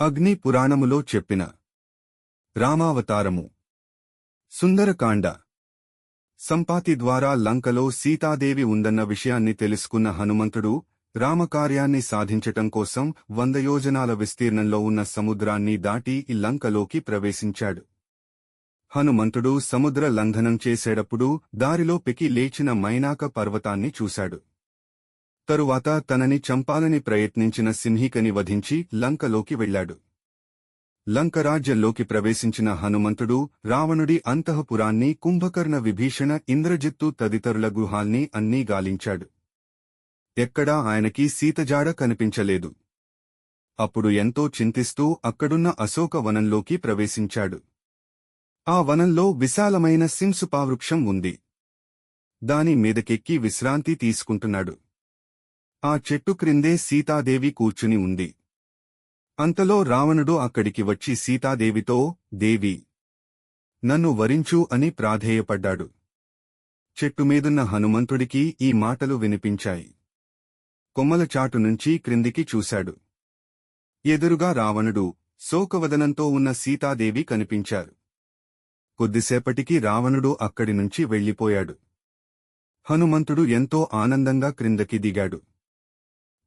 అగ్ని పురాణములో చెప్పిన రామావతారము. సుందరకాండ. సంపాతి ద్వారా లంకలో సీతాదేవి ఉందన్న విషయాన్ని తెలుసుకున్న హనుమంతుడు రామకార్యాన్ని సాధించటం కోసం వంద యోజనాల విస్తీర్ణంలో ఉన్న సముద్రాన్ని దాటి ఈ లంకలోకి ప్రవేశించాడు. హనుమంతుడు సముద్ర లంఘనం చేసేటప్పుడు దారిలో పెకి లేచిన మైనాక పర్వతాన్ని చూశాడు. తరువాత తనని చంపాలని ప్రయత్నించిన సిన్హికని వధించి లంకలోకి వెళ్ళాడు. లంకరాజ్యంలోకి ప్రవేశించిన హనుమంతుడు రావణుడి అంతఃపురాన్ని కుంభకర్ణ విభీషణ ఇంద్రజిత్తు తదితరుల గృహాల్ని అన్నీ గాలించాడు. ఎక్కడా ఆయనకి సీతజాడ కనిపించలేదు. అప్పుడు ఎంతో చింతిస్తూ అక్కడున్న అశోక వనంలోకి ప్రవేశించాడు. ఆ వనంలో విశాలమైన సింసుపావృక్షం ఉంది. దాని మీదకెక్కి విశ్రాంతి తీసుకుంటున్నాడు. ఆ చెట్టు క్రిందే సీతాదేవి కూర్చుని ఉంది. అంతలో రావణుడు అక్కడికి వచ్చి సీతాదేవితో దేవి నన్ను వరించు అని ప్రాధేయపడ్డాడు. చెట్టుమీదున్న హనుమంతుడికి ఈ మాటలు వినిపించాయి. కొమ్మల చాటు నుంచి క్రిందికి చూశాడు. ఎదురుగా రావణుడు శోకవదనంతో ఉన్న సీతాదేవి కనిపించారు. కొద్దిసేపటికి రావణుడు అక్కడి నుంచి వెళ్ళిపోయాడు. హనుమంతుడు ఎంతో ఆనందంగా క్రిందకి దిగాడు.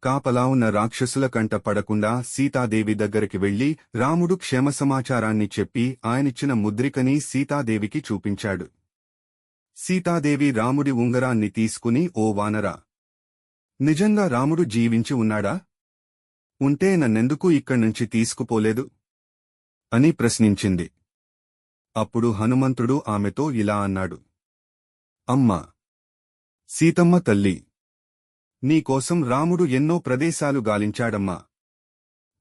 కాపలా ఉన్న రాక్షసుల కంట పడకుండా సీతాదేవి దగ్గరికి వెళ్ళి రాముడు క్షేమ సమాచారాన్ని చెప్పి ఆయనిచ్చిన ముద్రికని సీతాదేవికి చూపించాడు. సీతాదేవి రాముడి ఉంగరాన్ని తీసుకుని ఓ వానరా! నిజంగా రాముడు జీవించి ఉన్నాడా? ఉంటే నన్నెందుకు ఇక్కడ్నుంచి తీసుకుపోలేదు అని ప్రశ్నించింది. అప్పుడు హనుమంతుడు ఆమెతో ఇలా అన్నాడు. అమ్మా! సీతమ్మ తల్లి! నీకోసం రాముడు ఎన్నో ప్రదేశాలు గాలించాడమ్మా.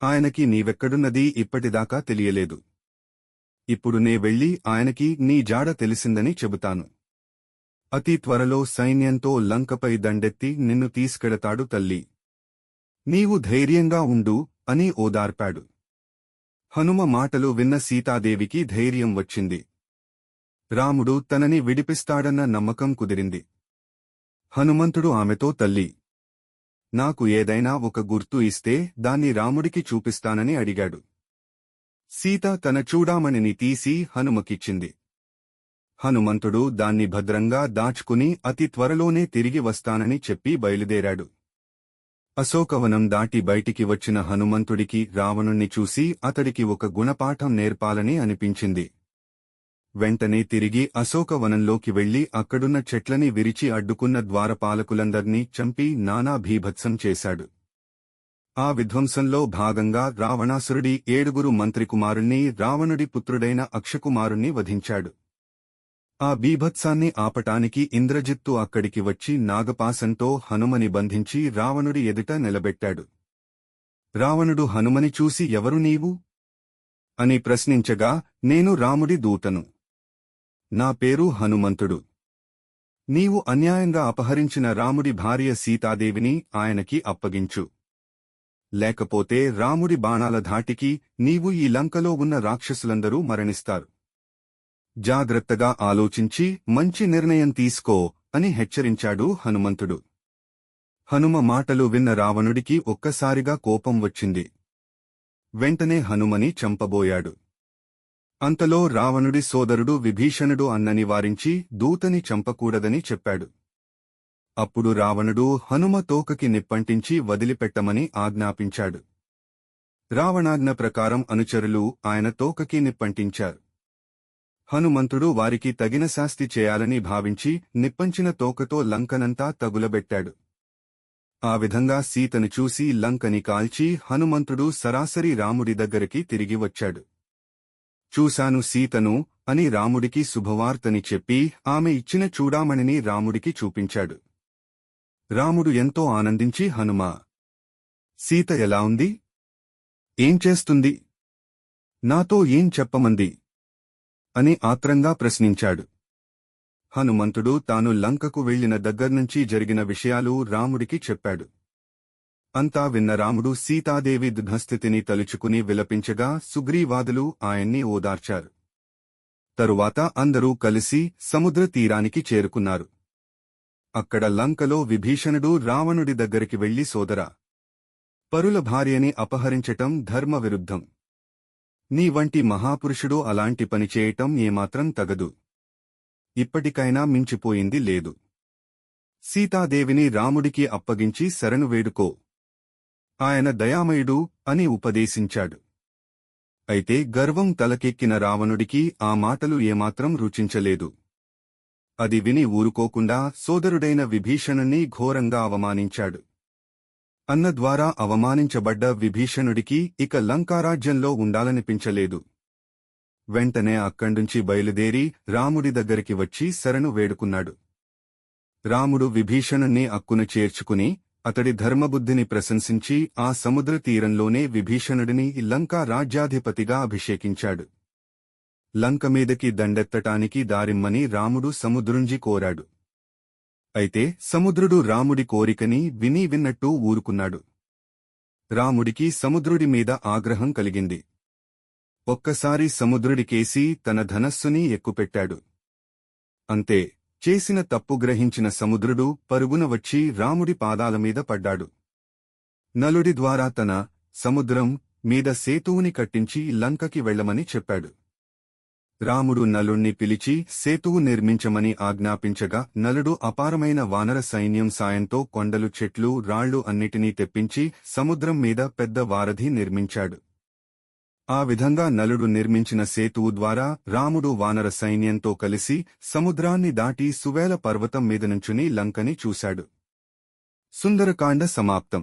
ఆయనకి నీవెక్కడున్నది ఇప్పటిదాకా తెలియలేదు. ఇప్పుడు నే వెళ్ళి ఆయనకి నీ జాడ తెలిసిందని చెబుతాను. అతి త్వరలో సైన్యంతో లంకపై దండెత్తి నిన్ను తీసుకెడతాడు తల్లి. నీవు ధైర్యంగా ఉండు అని ఓదార్పాడు. హనుమ మాటలు విన్న సీతాదేవికి ధైర్యం వచ్చింది. రాముడు తనని విడిపిస్తాడన్న నమ్మకం కుదిరింది. హనుమంతుడు ఆమెతో తల్లి నాకు ఏదైనా ఒక గుర్తు ఇస్తే దాన్ని రాముడికి చూపిస్తానని అడిగాడు. సీత తన చూడామణిని తీసి హనుమకిచ్చింది. హనుమంతుడు దాన్ని భద్రంగా దాచుకుని అతి త్వరలోనే తిరిగి వస్తానని చెప్పి బయలుదేరాడు. అశోకవనం దాటి బయటికి వచ్చిన హనుమంతుడికి రావణుణ్ణి చూసి అతడికి ఒక గుణపాఠం నేర్పాలని అనిపించింది. వెంటనే తిరిగి అశోకవనంలోకి వెళ్ళి అక్కడున్న చెట్లని విరిచి అడ్డుకున్న ద్వారపాలకులందర్నీ చంపి నానా భీభత్సం చేశాడు. ఆ విధ్వంసంలో భాగంగా రావణాసురుడి ఏడుగురు మంత్రికుమారుణ్ణి రావణుడి పుత్రుడైన అక్షకుమారుణ్ణి వధించాడు. ఆ బీభత్సాన్ని ఆపటానికి ఇంద్రజిత్తు అక్కడికి వచ్చి నాగపాసంతో హనుమని బంధించి రావణుడి ఎదుట నిలబెట్టాడు. రావణుడు హనుమని చూసి ఎవరు నీవు? అని ప్రశ్నించగా నేను రాముడి దూతను. నా పేరు హనుమంతుడు. నీవు అన్యాయంగా అపహరించిన రాముడి భార్య సీతాదేవిని ఆయనకి అప్పగించు. లేకపోతే రాముడి బాణాల ధాటికి నీవు ఈ లంకలో ఉన్న రాక్షసులందరూ మరణిస్తారు. జాగ్రత్తగా ఆలోచించి మంచి నిర్ణయం తీసుకో అని హెచ్చరించాడు హనుమంతుడు. హనుమ మాటలు విన్న రావణుడికి ఒక్కసారిగా కోపం వచ్చింది. వెంటనే హనుమని చంపబోయాడు. అంతలో రావణుడి సోదరుడు విభీషణుడు అన్నని వారించి దూతని చంపకూడదని చెప్పాడు. అప్పుడు రావణుడు హనుమ తోకకి నిప్పంటించి వదిలిపెట్టమని ఆజ్ఞాపించాడు. రావణాజ్ఞ ప్రకారం అనుచరులు ఆయన తోకకి నిప్పంటించారు. హనుమంతుడు వారికి తగిన శాస్తి చేయాలని భావించి నిప్పంచిన తోకతో లంకనంతా తగులబెట్టాడు. ఆ విధంగా సీతను చూసి లంకని కాల్చి హనుమంతుడు సరాసరి రాముడి దగ్గరికి తిరిగి వచ్చాడు. చూశాను సీతను అని రాముడికి శుభవార్తని చెప్పి ఆమె ఇచ్చిన చూడామణిని రాముడికి చూపించాడు. రాముడు ఎంతో ఆనందించి హనుమా! సీత ఎలా ఉంది? ఏం చేస్తుంది? నాతో ఏం చెప్పమంది అని ఆత్రంగా ప్రశ్నించాడు. హనుమంతుడు తాను లంకకు వెళ్ళిన దగ్గర్నుంచి జరిగిన విషయాలు రాముడికి చెప్పాడు. అంతా విన్న రాముడు సీతాదేవి దుఃస్థితిని తలుచుకుని విలపించగా సుగ్రీవాదులు ఆయన్ని ఓదార్చారు. తరువాత అందరూ కలిసి సముద్ర తీరానికి చేరుకున్నారు. అక్కడ లంకలో విభీషణుడు రావణుడి దగ్గరికి వెళ్ళి సోదరా పరుల భార్యని అపహరించటం ధర్మవిరుద్ధం నీ వంటి మహాపురుషుడు అలాంటి పని చేయటం ఏమాత్రం తగదు. ఇప్పటికైనా మించిపోయింది లేదు. సీతాదేవిని రాముడికి అప్పగించి శరణు వేడుకో. ఆయన దయామయుడు అని ఉపదేశించాడు. అయితే గర్వం తలకెక్కిన రావణుడికి ఆ మాటలు ఏమాత్రం రుచించలేదు. అది విని ఊరుకోకుండా సోదరుడైన విభీషణుని ఘోరంగా అవమానించాడు. అన్న ద్వారా అవమానించబడ్డ విభీషణుడికి ఇక లంకారాజ్యంలో ఉండాలనిపించలేదు. వెంటనే అక్కడ్నుంచి బయలుదేరి రాముడి దగ్గరికి వచ్చి శరణు వేడుకున్నాడు. రాముడు విభీషణుణ్ణి అక్కును చేర్చుకుని అతడి ధర్మబుద్ధిని ప్రశంసించి ఆ సముద్ర తీరంలోనే విభీషణుడిని లంకా రాజ్యాధిపతిగా అభిషేకించాడు. లంక మీదకి దండెత్తటానికి దారిమ్మని రాముడు సముద్రుంజి కోరాడు. అయితే సముద్రుడు రాముడి కోరికని విని విన్నట్టు ఊరుకున్నాడు. రాముడికి సముద్రుడి మీద ఆగ్రహం కలిగింది. ఒక్కసారి సముద్రుడికేసి తన ధనస్సుని ఎక్కుపెట్టాడు. అంతే చేసిన తప్పు గ్రహించిన సముద్రుడు పరుగున వచ్చి రాముడి పాదాల మీద పడ్డాడు. నలుడి ద్వారా తన సముద్రం మీద సేతువుని కట్టించి లంకకి వెళ్ళమని చెప్పాడు. రాముడు నలుణ్ణి పిలిచి సేతువు నిర్మించమని ఆజ్ఞాపించగా నలుడు అపారమైన వానర సైన్యం సాయంతో కొండలు చెట్లు రాళ్ళు అన్నిటినీ తెప్పించి సముద్రం మీద పెద్ద వారధి నిర్మించాడు. ఆ విధంగా నలుడు నిర్మించిన సేతువు ద్వారా రాముడు వానర సైన్యంతో కలిసి సముద్రాన్ని దాటి సువేల పర్వతం మీద నుంచుని లంకని చూశాడు. సుందరకాండ సమాప్తం.